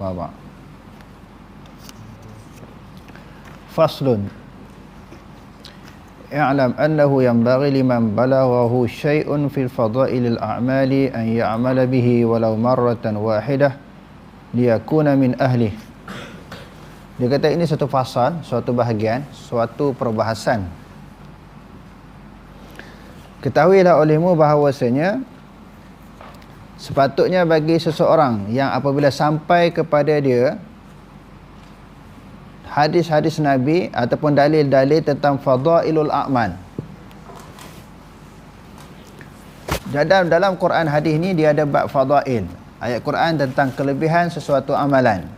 Bapak. Faslun. I'lam annahu yanbaghi liman balaghahu shay'un fil fadailil a'mali an ya'mala bihi walau marratan wahidah liyakuna min ahli. Dia kata ini satu fasal, suatu bahagian, suatu perbahasan. Ketahuilah olehmu bahawasanya sepatutnya bagi seseorang yang apabila sampai kepada dia hadis-hadis Nabi ataupun dalil-dalil tentang fadailul a'mal. Dalam dalam Quran hadis ni dia ada bab fadail. Ayat Quran tentang kelebihan sesuatu amalan.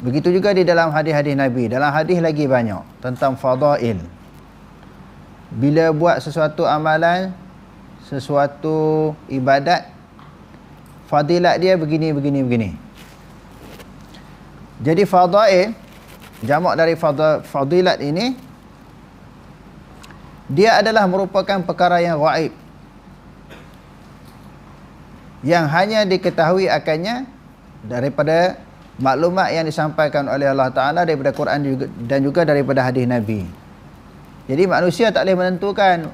Begitu juga di dalam hadis-hadis Nabi. Dalam hadis lagi banyak tentang fadail. Bila buat sesuatu amalan, sesuatu ibadat fadilat dia begini begini begini. Jadi fadail jamak dari fadilat ini dia adalah merupakan perkara yang gaib yang hanya diketahui akannya daripada maklumat yang disampaikan oleh Allah Ta'ala daripada Quran dan juga daripada hadis Nabi. Jadi manusia tak boleh menentukan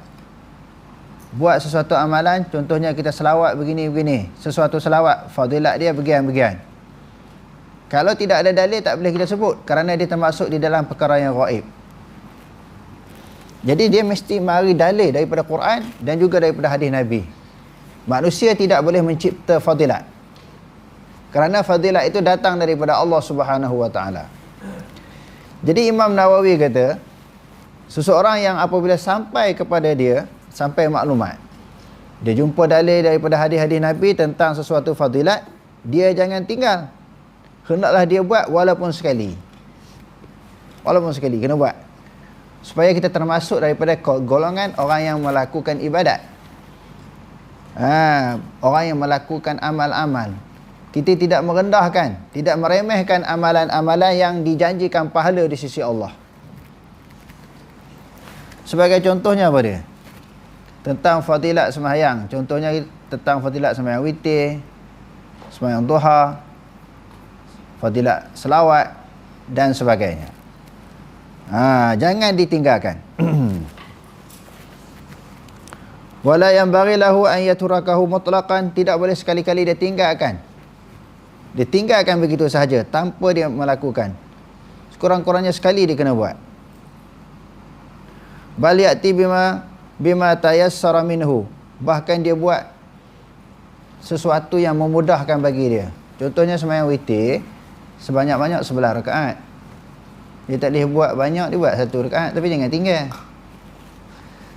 buat sesuatu amalan contohnya kita selawat begini-begini sesuatu selawat fadilat dia bagian-bagian kalau tidak ada dalil tak boleh kita sebut kerana dia termasuk di dalam perkara yang gaib jadi dia mesti mari dalil daripada Quran dan juga daripada hadis Nabi. Manusia tidak boleh mencipta fadilat. Kerana fadilat itu datang daripada Allah Subhanahu Wa Taala. Jadi Imam Nawawi kata seseorang yang apabila sampai kepada dia sampai maklumat. Dia jumpa dalil daripada hadis-hadis Nabi tentang sesuatu fadilat, dia jangan tinggal. Hendaklah dia buat walaupun sekali. Walaupun sekali kena buat. Supaya kita termasuk daripada golongan orang yang melakukan ibadat. Ha, orang yang melakukan amal-amal. Kita tidak merendahkan, tidak meremehkan amalan-amalan yang dijanjikan pahala di sisi Allah. Sebagai contohnya apa dia? Tentang fadilat sembahyang. Contohnya tentang fadilat sembahyang witir, sembahyang duha, fadilat selawat dan sebagainya. Ha, jangan ditinggalkan. Wala yang barilahu an yaturakahu mutlaqan tidak boleh sekali-kali dia tinggalkan. Dia tinggalkan begitu sahaja tanpa dia melakukan. Sekurang-kurangnya sekali dia kena buat. Bal ya'ti bima bima tayassara minhu. Bahkan dia buat sesuatu yang memudahkan bagi dia. Contohnya sembahyang witir sebanyak-banyak sebelah rakaat. Dia tak boleh buat banyak dia buat satu rakaat tapi jangan tinggal.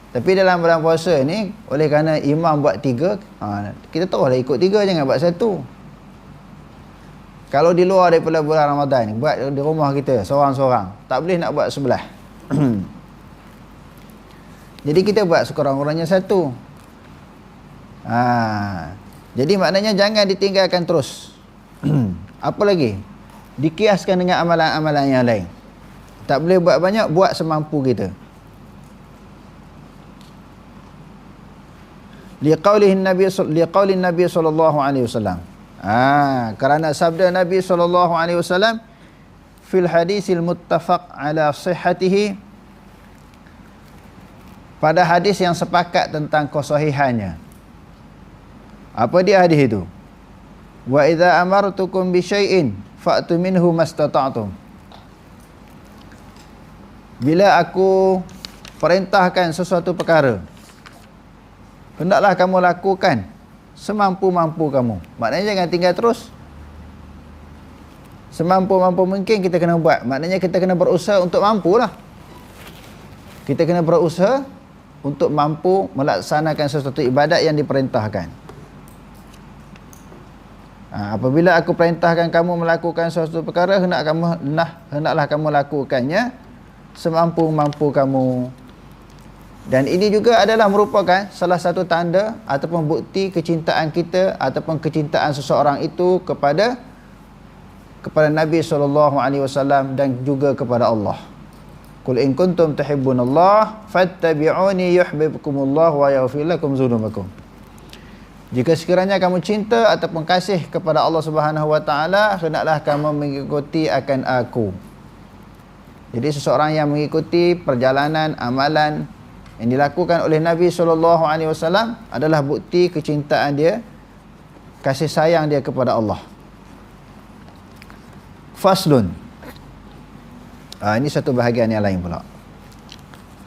Tapi dalam bulan puasa ni oleh kerana imam buat tiga ha, kita tahu lah ikut tiga jangan buat satu. Kalau di luar daripada bulan Ramadan buat di rumah kita seorang-seorang tak boleh nak buat sebelah Jadi kita buat sekurang-kurangnya satu. Ha. Jadi maknanya jangan ditinggalkan terus. Apa lagi? Dikiaskan dengan amalan-amalan yang lain. Tak boleh buat banyak, buat semampu kita. Liqaulihi Nabi liqauli Nabi sallallahu alaihi wasallam. Ah, kerana sabda Nabi sallallahu alaihi wasallam fil hadisil muttafaq ala sihhatihi pada hadis yang sepakat tentang kesahihannya. Apa dia hadis itu? Wa idza amartukum bi syai'in fa'tu minhu mastata'tum. Bila aku perintahkan sesuatu perkara, hendaklah kamu lakukan semampu-mampu kamu. Maknanya jangan tinggal terus. Semampu-mampu mungkin kita kena buat. Maknanya kita kena berusaha untuk mampulah. Kita kena berusaha untuk mampu melaksanakan sesuatu ibadat yang diperintahkan. Ha, apabila aku perintahkan kamu melakukan sesuatu perkara, hendak kamu nah hendaklah kamu lakukannya semampu-mampu kamu. Dan ini juga adalah merupakan salah satu tanda ataupun bukti kecintaan kita ataupun kecintaan seseorang itu kepada kepada Nabi wasallam dan juga kepada Allah. Qul in kuntum tuhibbunallah fattabi'uni yuhibbukumullah wa yaghfir lakum dzunubakum. Jika sekiranya kamu cinta ataupun kasih kepada Allah Subhanahu wa taala, hendaklah kamu mengikuti akan aku. Jadi seseorang yang mengikuti perjalanan amalan yang dilakukan oleh Nabi sallallahu alaihi wasallam adalah bukti kecintaan dia, kasih sayang dia kepada Allah. Faslun. Ah ini satu bahagian yang lain pula.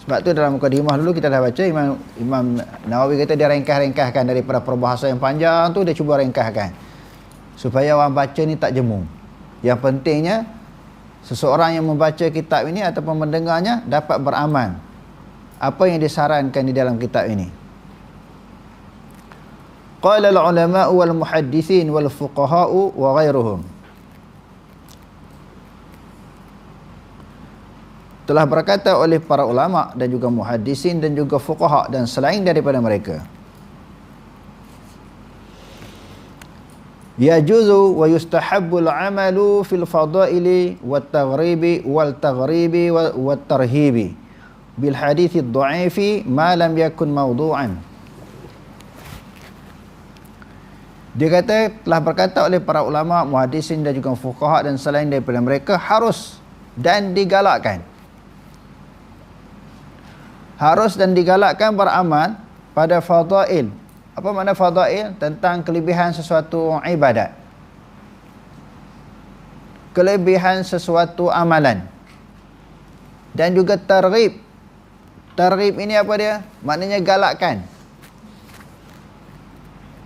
Sebab tu dalam mukadimah dulu kita dah baca Imam Imam Nawawi kata dia ringkas-ringkaskan daripada perbahasan yang panjang tu dia cuba ringkaskan. Supaya orang baca ni tak jemu. Yang pentingnya seseorang yang membaca kitab ini ataupun mendengarnya dapat beramal. Apa yang disarankan di dalam kitab ini? Qala al-ulama wal muhaddithin wal fuqaha wa ghairuhum telah berkata oleh para ulama dan juga muhaddisin dan juga fuqaha dan selain daripada mereka. Yajuzu wa yustahabbu al-amalu fil fadaili wat taghribi wal taghribi wat tarhibi bil hadith ad-dha'ifi ma lam yakun mawdu'an. Dia kata telah berkata oleh para ulama muhaddisin dan juga fuqaha dan selain daripada mereka harus dan digalakkan harus dan digalakkan beramal pada fadail. Apa makna fadail? Tentang kelebihan sesuatu ibadat. Kelebihan sesuatu amalan. Dan juga targhib. Targhib ini apa dia? Maknanya galakkan.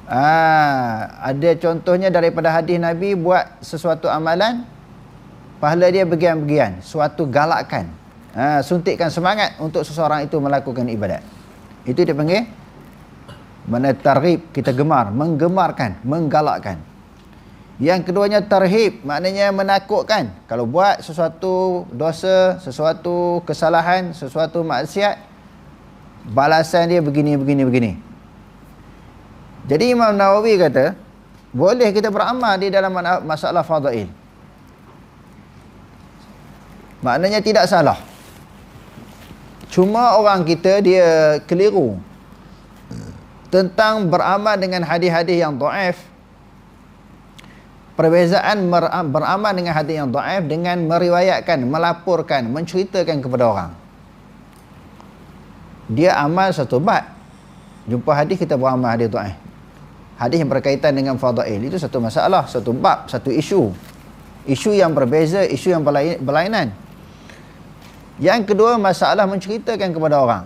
Ah, ada contohnya daripada hadis Nabi buat sesuatu amalan pahala dia bagian-bagian, suatu galakkan ha, suntikkan semangat untuk seseorang itu melakukan ibadat. Itu dia panggil mana tarhib kita gemar, menggemarkan, menggalakkan. Yang keduanya tarhib, maknanya menakutkan. Kalau buat sesuatu dosa, sesuatu kesalahan, sesuatu maksiat, balasan dia begini, begini, begini. Jadi Imam Nawawi kata, boleh kita beramal di dalam masalah fadail. Maknanya tidak salah. Cuma orang kita dia keliru tentang beramal dengan hadis-hadis yang dhaif. Perbezaan beramal dengan hadis yang dhaif dengan meriwayatkan, melaporkan, menceritakan kepada orang. Dia amal satu bab. Jumpa hadis kita beramal hadis dhaif. Hadis yang berkaitan dengan fadail itu satu masalah, satu bab, satu isu. Isu yang berbeza, isu yang berlainan. Yang kedua masalah menceritakan kepada orang.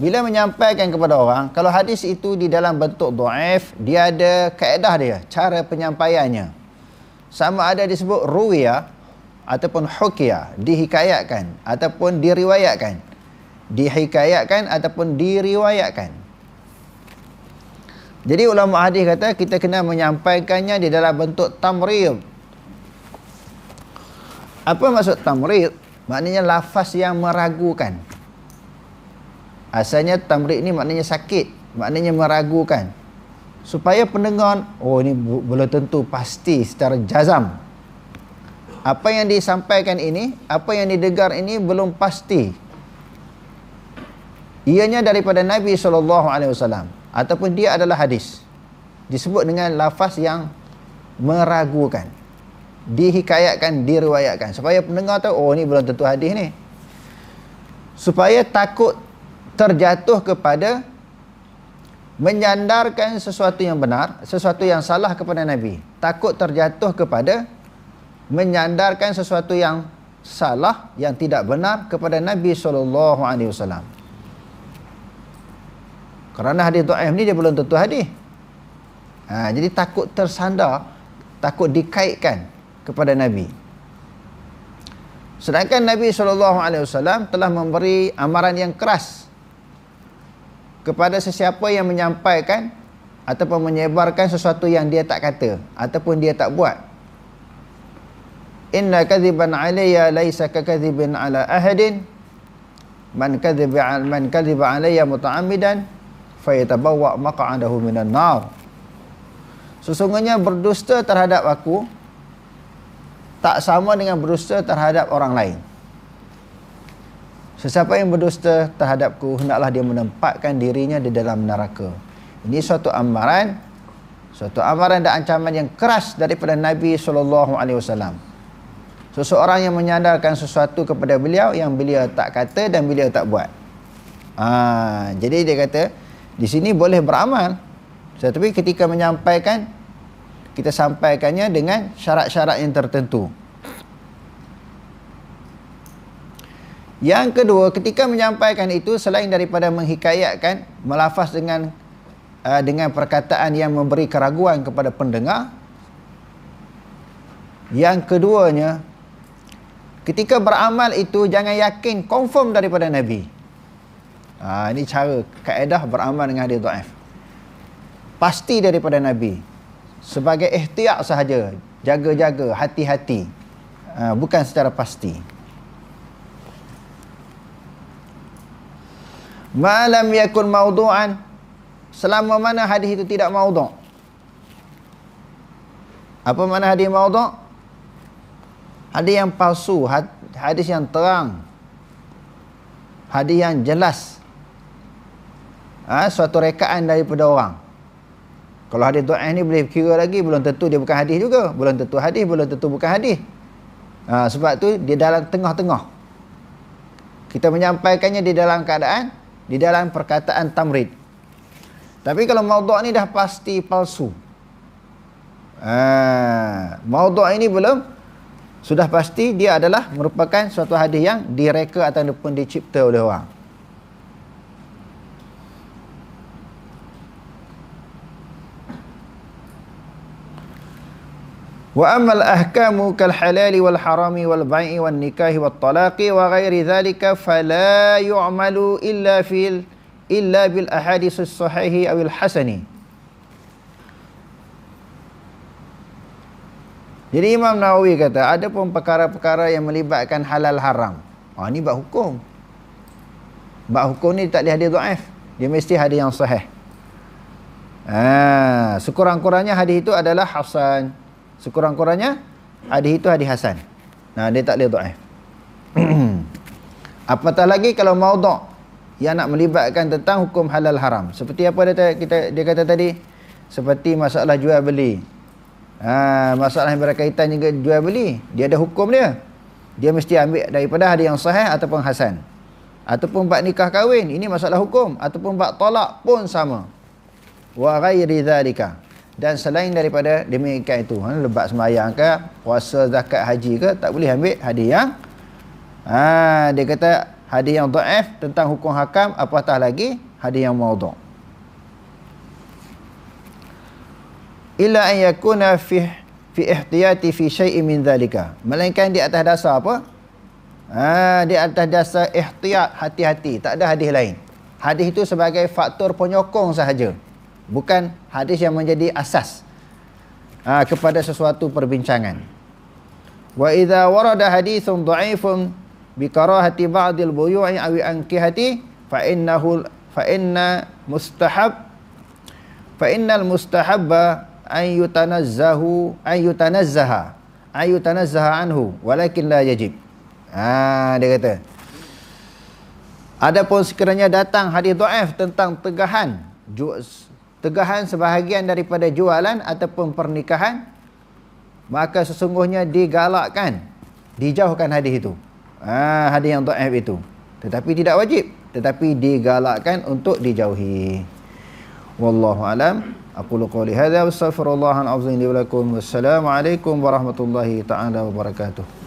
Bila menyampaikan kepada orang, kalau hadis itu di dalam bentuk dhaif, dia ada kaedah dia, cara penyampaiannya. Sama ada disebut ruwiya ataupun hukiya, dihikayatkan ataupun diriwayatkan. Dihikayatkan ataupun diriwayatkan. Jadi ulama hadis kata kita kena menyampaikannya di dalam bentuk tamrid. Apa maksud tamrid? Maknanya lafaz yang meragukan. Asalnya tamrid ni maknanya sakit, maknanya meragukan. Supaya pendengar, oh ini belum tentu pasti secara jazam. Apa yang disampaikan ini, apa yang didengar ini belum pasti. Ianya daripada Nabi SAW ataupun dia adalah hadis. Disebut dengan lafaz yang meragukan dihikayatkan, diriwayatkan supaya pendengar tahu oh ni belum tentu hadis ni. Supaya takut terjatuh kepada menyandarkan sesuatu yang benar, sesuatu yang salah kepada Nabi. Takut terjatuh kepada menyandarkan sesuatu yang salah yang tidak benar kepada Nabi sallallahu alaihi wasallam. Kerana hadis dhaif ni dia belum tentu hadis. Ha, jadi takut tersandar, takut dikaitkan kepada Nabi. Sedangkan Nabi SAW telah memberi amaran yang keras kepada sesiapa yang menyampaikan ataupun menyebarkan sesuatu yang dia tak kata ataupun dia tak buat. Inna kadhiban alayya laysa kakadhibin ala ahadin man kadhiba man kadhiba alayya muta'ammidan fayatabawwa maq'adahu minan nar. Sesungguhnya berdusta terhadap aku tak sama dengan berdusta terhadap orang lain. Sesiapa yang berdusta terhadapku hendaklah dia menempatkan dirinya di dalam neraka. Ini suatu amaran suatu amaran dan ancaman yang keras daripada Nabi wasallam. Seseorang yang menyandarkan sesuatu kepada beliau yang beliau tak kata dan beliau tak buat. Ha, jadi dia kata di sini boleh beramal tetapi ketika menyampaikan kita sampaikannya dengan syarat-syarat yang tertentu. Yang kedua, ketika menyampaikan itu selain daripada menghikayatkan, melafaz dengan uh, dengan perkataan yang memberi keraguan kepada pendengar. Yang keduanya, ketika beramal itu jangan yakin confirm daripada Nabi. Ha, ini cara kaedah beramal dengan hadis dhaif. Pasti daripada Nabi. Sebagai ikhtiar sahaja, jaga-jaga, hati-hati. Ha, bukan secara pasti. Malam yakun maudu'an selama mana hadis itu tidak maudhu'. Apa mana hadis maudhu'? Hadis yang palsu, hadis yang terang. Hadis yang jelas. Ha, suatu rekaan daripada orang. Kalau hadis dhaif ni boleh kira lagi belum tentu dia bukan hadis juga. Belum tentu hadis, belum tentu bukan hadis. Ha, sebab tu dia dalam tengah-tengah. Kita menyampaikannya di dalam keadaan di dalam perkataan tamrid. Tapi kalau maudhu' ni dah pasti palsu. Ha, maudhu' ini belum sudah pasti dia adalah merupakan suatu hadis yang direka ataupun dicipta oleh orang. Wa amal ahkamu kal halali wal harami wal bai'i wal nikahi wal talaqi wa ghairi dhalika fala yu'malu illa fil illa bil ahadis sahihi aw al hasani. Jadi Imam Nawawi kata ada pun perkara-perkara yang melibatkan halal haram. Ah ha, ni bab hukum. Bab hukum ni tak boleh ada dhaif. Dia mesti ada yang sahih. Ah ha, sekurang-kurangnya hadis itu adalah hasan. Sekurang-kurangnya hadis itu hadis hasan. Nah, dia tak boleh dhaif. Apatah lagi kalau maudhu' yang nak melibatkan tentang hukum halal haram. Seperti apa dia kita dia kata tadi? Seperti masalah jual beli. Ha, masalah yang berkaitan dengan jual beli, dia ada hukum dia. Dia mesti ambil daripada hadis yang sahih ataupun hasan. Ataupun bab nikah kahwin, ini masalah hukum ataupun bab talak pun sama. Wa ghairi dzalika dan selain daripada demikian itu ha, lebat semayang ke puasa zakat haji ke tak boleh ambil hadis yang ha, dia kata hadis yang dhaif tentang hukum hakam apatah lagi hadis yang maudhu. Illa an yakuna fi fi ihtiyati fi syai'in min dhalika. Melainkan di atas dasar apa? Ha, di atas dasar ihtiyat hati-hati. Tak ada hadis lain. Hadis itu sebagai faktor penyokong sahaja bukan hadis yang menjadi asas ha, kepada sesuatu perbincangan. Wa idza warada hadithun dha'ifun bi karahati ba'dil buyu'i aw ankihati fa innahu fa inna mustahab fa innal mustahabba an yutanazzahu an yutanazzaha an yutanazzaha anhu walakin la yajib. Ha dia kata Adapun sekiranya datang hadis dhaif tentang tegahan tegahan sebahagian daripada jualan ataupun pernikahan maka sesungguhnya digalakkan dijauhkan hadis itu. Ha, hadis yang dhaif itu. Tetapi tidak wajib tetapi digalakkan untuk dijauhi. Wallahu alam. Aqulu qouli hadza wastaghfirullahal azim li wa lakum. Wassalamu alaikum warahmatullahi taala wabarakatuh